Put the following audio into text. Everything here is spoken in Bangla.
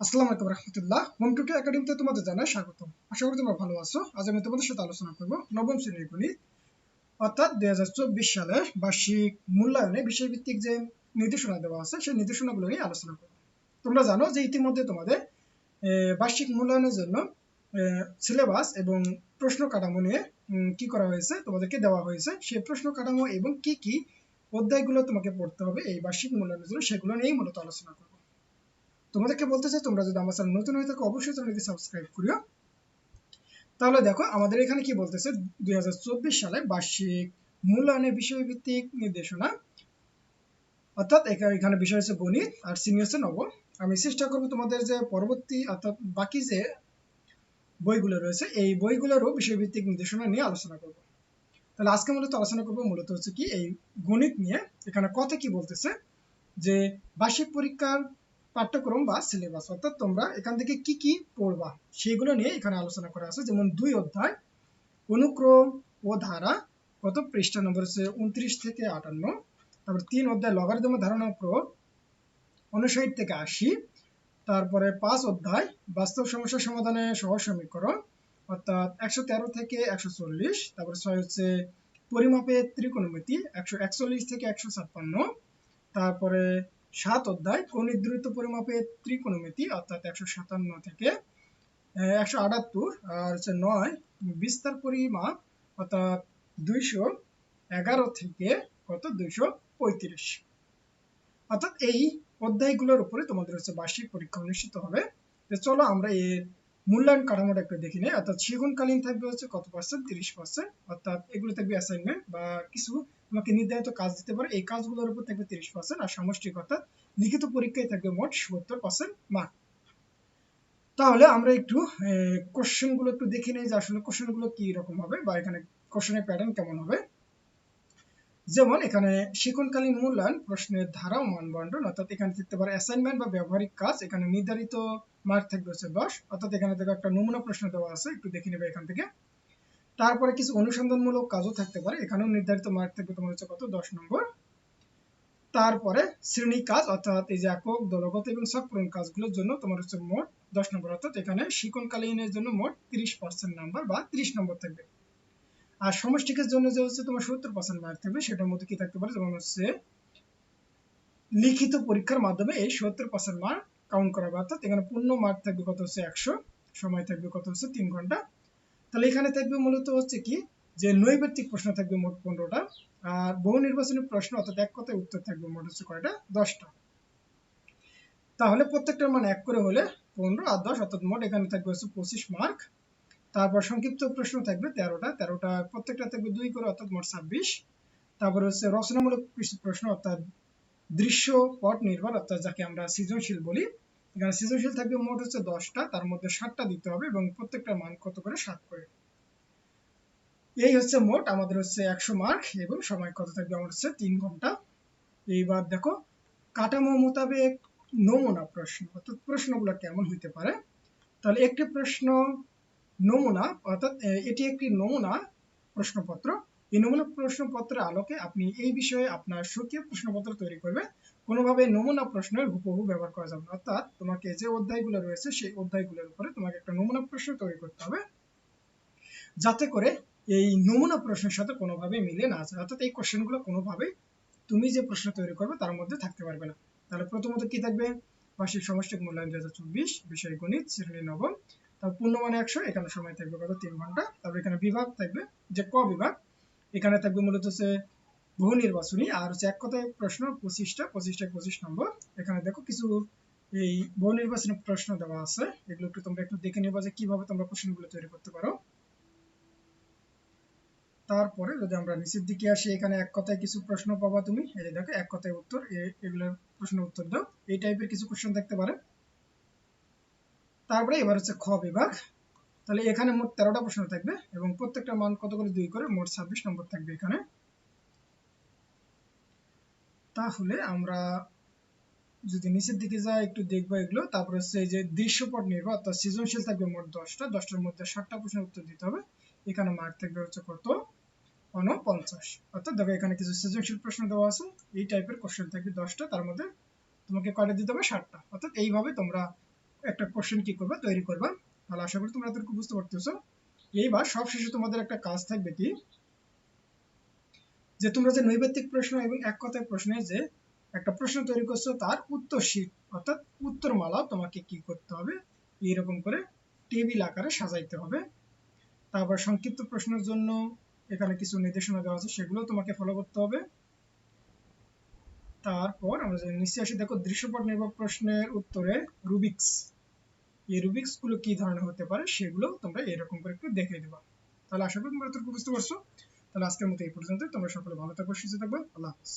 আসসালামু আলাইকুম রহমতুল্লাহ। হোম টুকে একাডেমিতে তোমাদের জানাই আশা করি তোমরা ভালো আছো। আজ আমি তোমাদের সাথে আলোচনা করব নবম শ্রেণির গণিত, অর্থাৎ দুই হাজার চব্বিশ সালের বার্ষিক মূল্যায়নে বিষয়ভিত্তিক যে নির্দেশনা দেওয়া আছে, সেই নির্দেশনাগুলো নিয়ে আলোচনা করব। তোমরা জানো যে ইতিমধ্যে তোমাদের বার্ষিক মূল্যায়নের জন্য সিলেবাস এবং প্রশ্ন কাঠামো নিয়ে কি করা হয়েছে, তোমাদেরকে দেওয়া হয়েছে। সেই প্রশ্ন কাঠামো এবং কি কি অধ্যায়গুলো তোমাকে পড়তে হবে এই বার্ষিক মূল্যায়নের জন্য, সেগুলো নিয়েই মূলত আলোচনা করব। তোমাদেরকে বলতে চাই, তোমরা যদি আমার চ্যানেল নতুন হয়ে থাকো, অবশ্যই চ্যানেলকে সাবস্ক্রাইব করিও। তাহলে দেখো, আমাদের এখানে কি বলতেছে, দুই সালে বার্ষিক মূল্যায়নের বিষয়ভিত্তিক নির্দেশনা। অর্থাৎ এখানে বিষয় হচ্ছে গণিত আর সিনিয়র হচ্ছে নবম। আমি চেষ্টা করব তোমাদের যে পরবর্তী, অর্থাৎ বাকি যে বইগুলো রয়েছে, এই বইগুলোরও বিষয়ভিত্তিক নির্দেশনা নিয়ে আলোচনা করব। তাহলে আজকে মূলত আলোচনা করব মূলত হচ্ছে কি, এই গণিত নিয়ে। এখানে কথা কি বলতেছে, যে বার্ষিক পরীক্ষার পাঠ্যক্রম বা সিলেবাস, অর্থাৎ তোমরা এখান থেকে কি কি পড়বা, সেগুলো নিয়ে এখানে আলোচনা করা আছে। যেমন দুই অধ্যায়, অনুক্রম ও ধারা, কত পৃষ্ঠা নম্বর হচ্ছে উনত্রিশ থেকে আটান্ন। তারপর তিন অধ্যায়, লগারিদম ধারণা প্রয়োগ উনষাট থেকে আশি। তারপরে পাঁচ অধ্যায়, বাস্তব সমস্যা সমাধানে সহজ সমীকরণ, অর্থাৎ একশো তেরো থেকে একশো চল্লিশ। তারপরে ছয় হচ্ছে পরিমাপের ত্রিকোণমিতি, একশো একচল্লিশ থেকে একশো ছাপ্পান্ন। তারপরে সাত অধ্যায় কৌণিক দূরত্ব পরিমাপের ত্রিকোণমিতি, অর্থাৎ একশো সাতান্ন থেকে একশো আটাত্তর, আর হচ্ছে নয়, বিস্তার পরিমাপ, অর্থাৎ দুইশো এগারো থেকে কত? দুইশো পঁয়ত্রিশ। অর্থাৎ এই অধ্যায়গুলোর উপরে তোমাদের হচ্ছে বার্ষিক পরীক্ষা অনুষ্ঠিত হবে। চলো আমরা এর মূল্যায়ন কাঠামোটা একটু দেখে নিই। অর্থাৎ সেগুনকালীন থাকবে হচ্ছে কত পার্সেন্ট তিরিশ পার্সেন্ট অর্থাৎ এগুলো থাকবে অ্যাসাইনমেন্ট বা কিছু তোমাকে নির্ধারিত কাজ দিতে পারে। এই কাজগুলোর উপর থাকবে তিরিশ পার্সেন্ট আর সমষ্টিক অর্থাৎ লিখিত পরীক্ষায় থাকবে মোট সত্তর পার্সেন্ট মার্ক তাহলে আমরা একটু কোশ্চেনগুলো একটু দেখে নিই যে আসলে কোশ্চেনগুলো কি রকম হবে বা এখানে কোশ্চেনের প্যাটার্ন কেমন হবে। যেমন এখানে শিক্ষণকালীন মূল্যায়ন, প্রশ্নের ধারা ও মানবন্টন অর্থাৎ এখানে থাকতে পারে অ্যাসাইনমেন্ট বা ব্যবহারিক কাজ, এখানে নির্ধারিত মার্ক থাকবে হচ্ছে দশ, অর্থাৎ এখানে দেখো একটা নমুনা প্রশ্ন দেওয়া আছে, একটু দেখে নেবে এখান থেকে। তারপরে কিছু অনুসন্ধানমূলক কাজও থাকতে পারে, এখানেও নির্ধারিত মার্ক থাকবে তোমার হচ্ছে কত? দশ নম্বর। তারপরে শ্রেণি কাজ, অর্থাৎ এই যে একক, দলগত এবং সবপূরণ কাজগুলোর জন্য তোমার হচ্ছে মোট দশ নম্বর, অর্থাৎ এখানে শিক্ষণকালীনের জন্য মোট তিরিশ পার্সেন্ট নাম্বার বা তিরিশ নম্বর থাকবে। আর সমষ্টিকের জন্য যে হচ্ছে তোমার সত্তর পার্সেন্ট মার্ক থাকবে, সেটার মধ্যে কি থাকতে পারে? যেমন হচ্ছে লিখিত পরীক্ষার মাধ্যমে এই সত্তর পার্সেন্ট মার্ক কাউন্ট করা হবে। অর্থাৎ এখানে পূর্ণ মার্ক থাকবে কত হচ্ছে? একশো। সময় থাকবে কত হচ্ছে? তিন ঘণ্টা। তাহলে এখানে থাকবে মূলত হচ্ছে কি? যে নৈবেত্তিক প্রশ্ন থাকবে মোট পনেরোটা। আর বহু নির্বাচনী প্রশ্ন, অর্থাৎ এক কথায় উত্তর থাকবে মোট হচ্ছে কয়টা? দশটা। তাহলে প্রত্যেকটার মান এক করে হলে পনেরো আর দশ, অর্থাৎ মোট এখানে থাকবে হচ্ছে পঁচিশ মার্ক তারপর সংক্ষিপ্ত প্রশ্ন থাকবে তেরোটা। তেরোটা প্রত্যেকটা থাকবে দুই করে, অর্থাৎ মোট ছাব্বিশ। তারপর হচ্ছে রচনামূলক প্রশ্ন, অর্থাৎ দৃশ্য পট নির্ভর অর্থাৎ যাকে আমরা সৃজনশীল বলি। এখানে সৃজনশীল থাকবে মোট হচ্ছে দশটা, তার মধ্যে ষাটটা দিতে হবে এবং প্রত্যেকটা মান কত করে? সাত করে। এই হচ্ছে মোট, আমাদের হচ্ছে একশো মার্ক এবং সময় কত থাকবে? আমার হচ্ছে তিন ঘণ্টা। এইবার দেখো, কাঠামো মোতাবেক নমুনা প্রশ্ন, অর্থাৎ প্রশ্নগুলো কেমন হইতে পারে? তাহলে একটি প্রশ্ন নমুনা, অর্থাৎ এটি একটি নমুনা প্রশ্নপত্র। এই নমুনা প্রশ্নপত্রের আলোকে আপনি এই বিষয়ে আপনার স্বকীয় প্রশ্নপত্র তৈরি করবে। কোনোভাবে নমুনা প্রশ্নের হুবহু ব্যবহার করা যাবে অর্থাৎ, তোমাকে যে অধ্যায়গুলো রয়েছে, সেই অধ্যায়গুলোর উপরে তোমাকে একটা নমুনা প্রশ্ন তৈরি করতে হবে। যাতে করে এই নমুনা প্রশ্নের সাথে কোনোভাবে মিলে না যায়। অর্থাৎ, এই কোশ্চেনগুলো কোনোভাবেই তুমি যে প্রশ্ন তৈরি করবে, তার মধ্যে থাকতে পারবে না। তাহলে প্রথমত কি থাকবে? বার্ষিক সমষ্টিক মূল্যায়ন দুই হাজার চব্বিশ, বিষয় গণিত, শ্রেণি নবম। তারপর পূর্ণমানে একশো, এখানে সময় থাকবে কত? তিন ঘণ্টা। তারপর এখানে বিভাগ থাকবে, যে ক বিভাগ? এখানে থাকবে মূলত হচ্ছে বহু নির্বাচনী, আর হচ্ছে এক কথায় প্রশ্ন পঁচিশটা পঁচিশটা পঁচিশ নম্বর। এখানে দেখো কিছু এই বহু নির্বাচনী প্রশ্ন দেওয়া আছে। এগুলো একটু তোমরা একটু দেখে নিবা যে কীভাবে তোমরা কোশ্চেনগুলো তৈরি করতে পারো। তারপরে যদি আমরা নিচের দিকে আসি, এখানে এক কথায় কিছু প্রশ্ন পাবা তুমি। এই দেখো, এক কথায় উত্তর এগুলোর প্রশ্ন উত্তর দাও। এই টাইপের কিছু কোশ্চেন থাকতে পারে। তারপরে এবার হচ্ছে খ বিভাগ। তাহলে এখানে মোট তেরোটা প্রশ্ন থাকবে এবং প্রত্যেকটা মান কত করে? দুই করে, মোট ছাব্বিশ নম্বর থাকবে এখানে। তাহলে আমরা যদি নিচের দিকে যাই, একটু দেখব এগুলো। তারপর হচ্ছে এই যে দৃশ্যপট নির্ভর, অর্থাৎ সৃজনশীল থাকবে মোট দশটা। দশটার মধ্যে ষাটটা প্রশ্নের উত্তর দিতে হবে। এখানে মার্ক থাকবে হচ্ছে কত? অনপঞ্চাশ অর্থাৎ দেখো এখানে কিছু সৃজনশীল প্রশ্ন দেওয়া আছে। এই টাইপের কোশ্চেন থাকবে দশটা। তার মধ্যে তোমাকে কয়টা দিতে হবে? ষাটটা। অর্থাৎ এইভাবে তোমরা একটা কোশ্চেন কি করবা, তৈরি করবা। তাহলে আশা করি তোমরা এতটুকু বুঝতে পারতেছো। এইবার সবশেষে তোমাদের একটা কাজ থাকবে কি? যে তোমরা যে নৈবেত্তিক প্রশ্ন এবং এক কথায় প্রশ্নের যে একটা প্রশ্ন তৈরি করছ, তার উত্তর শীট, অর্থাৎ উত্তরমালা তোমাকে কি করতে হবে? এইরকম করে টেবিল আকারে সাজাইতে হবে। তারপর সংক্ষিপ্ত প্রশ্নের জন্য এখানে কিছু নির্দেশনা দেওয়া আছে সেগুলো তোমাকে ফলো করতে হবে। তারপর আমরা যদি নিচে আসি দেখো দৃশ্যপট নির্ভর প্রশ্নের উত্তরে রুবিক্স। এই রুবিক্সগুলো কি ধরনের হতে পারে সেগুলো তোমরা এরকম করে একটু দেখে দেবা তাহলে আশা করি তোমরা এতটুকু বুঝতে পারছ। তাহলে আজকের মতো এই পর্যন্ত তোমরা সকলে ভালো থাকবে, সুস্থ থাকবে। আল্লাহ হাফিজ।